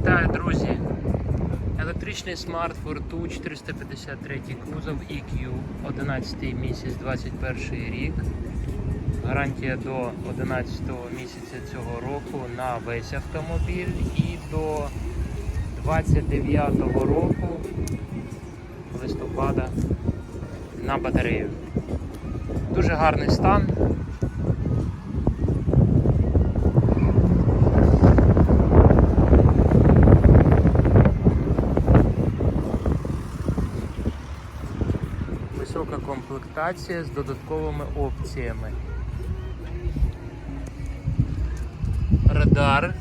Вітаю, друзі! Електричний смарт Fortu 453 кузов EQ, 11 місяць 21 рік. Гарантія до 11 місяця цього року на весь автомобіль і до 29 року листопада на батарею. Дуже гарний стан. Комплектація з додатковими опціями. Радар,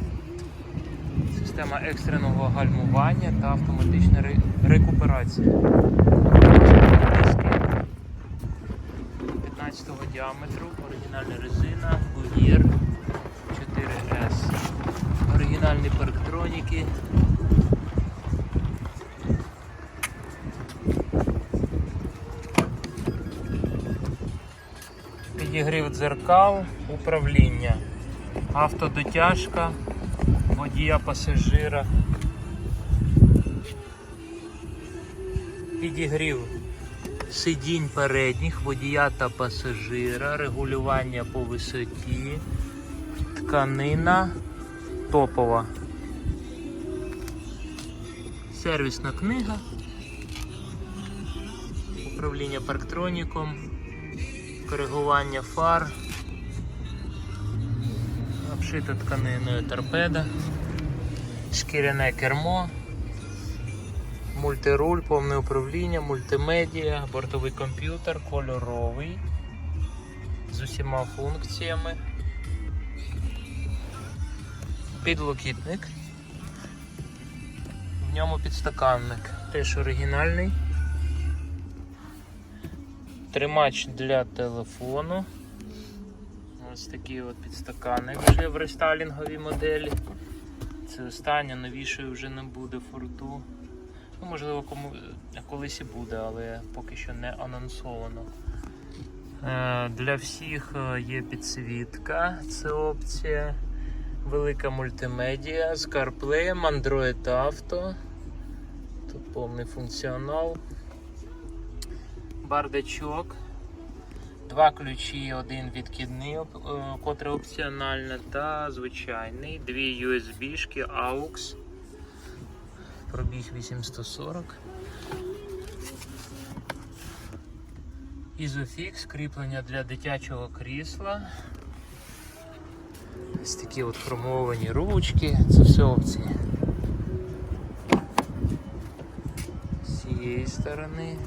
система екстреного гальмування та автоматична ре- рекуперація. Диски 15 діаметру, оригінальна резина, Goodyear 4S. Оригінальні парктроніки. Підігрів дзеркал, управління, автодотяжка, водія пасажира. Підігрів сидінь передніх, водія та пасажира, регулювання по висоті, тканина топова. Сервісна книга, управління парктроніком коригування фар, обшита тканиною торпеда, шкіряне кермо, мультируль, повне управління, мультимедіа, бортовий комп'ютер, кольоровий. З усіма функціями, підлокітник, в ньому підстаканник, теж оригінальний. Тримач для телефону. Ось такий от підстаканник вже в рестайлінговій моделі. Це остання, новішої вже не буде форту. Ну, можливо, кому... колись і буде, але поки що не анонсовано. Е, Для всіх е, є підсвітка, це опція. Велика мультимедіа з CarPlay, Android Auto. Тут повний функціонал бардачок, два ключі, один відкидний, е, котре опціональне, та звичайний, дві USB-шки AUX. Пробіг 840. Ізофікс, кріплення для дитячого крісла. Ось такі от хромовані ручки, це все опції. З цієї сторони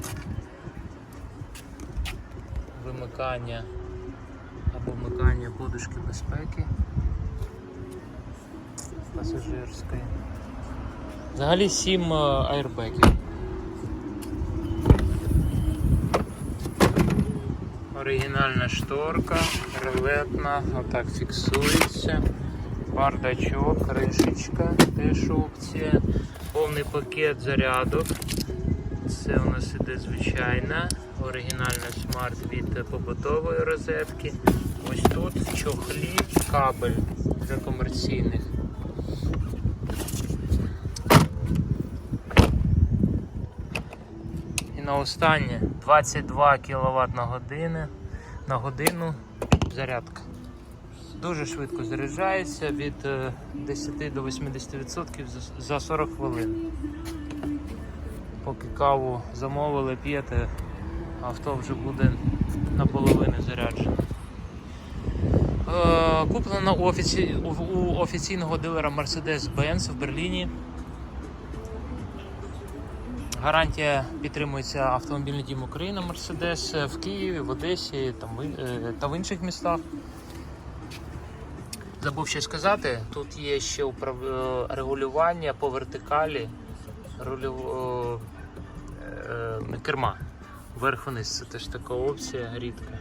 вимикання або вмикання подушки безпеки пасажирської. Взагалі 7 аербеків. Оригінальна шторка, релетна, отак фіксується. Бардачок, кришечка, теж опція, повний пакет зарядок. Це у нас іде звичайна, оригінальна смарт від побутової розетки. Ось тут в чохлі кабель для комерційних. І на останнє 22 кВт на годину, на годину зарядка. Дуже швидко заряджається від е, 10 до 80% за- за 40 хвилин. Поки каву замовили, п'єте, авто вже буде наполовину заряджене. Е, Куплено у, офіці... у- офіційного дилера Mercedes-Benz в Берліні. Гарантія підтримується автомобільний дім Україна Mercedes в Києві, в Одесі е, та в інших містах. Забув ще сказати, тут є ще е, регулювання по вертикалі керма. Вверх вниз це теж така опція рідка.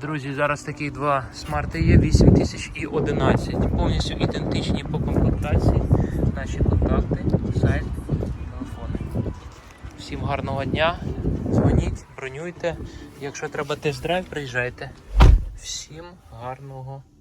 Друзі, зараз таких два смарти є 8000 і 11. Повністю ідентичні по комплектації. Наші контакти, сайт, телефони. Всім гарного дня. Дзвоніть, бронюйте. Якщо треба тест-драйв, приїжджайте. Всім гарного дня!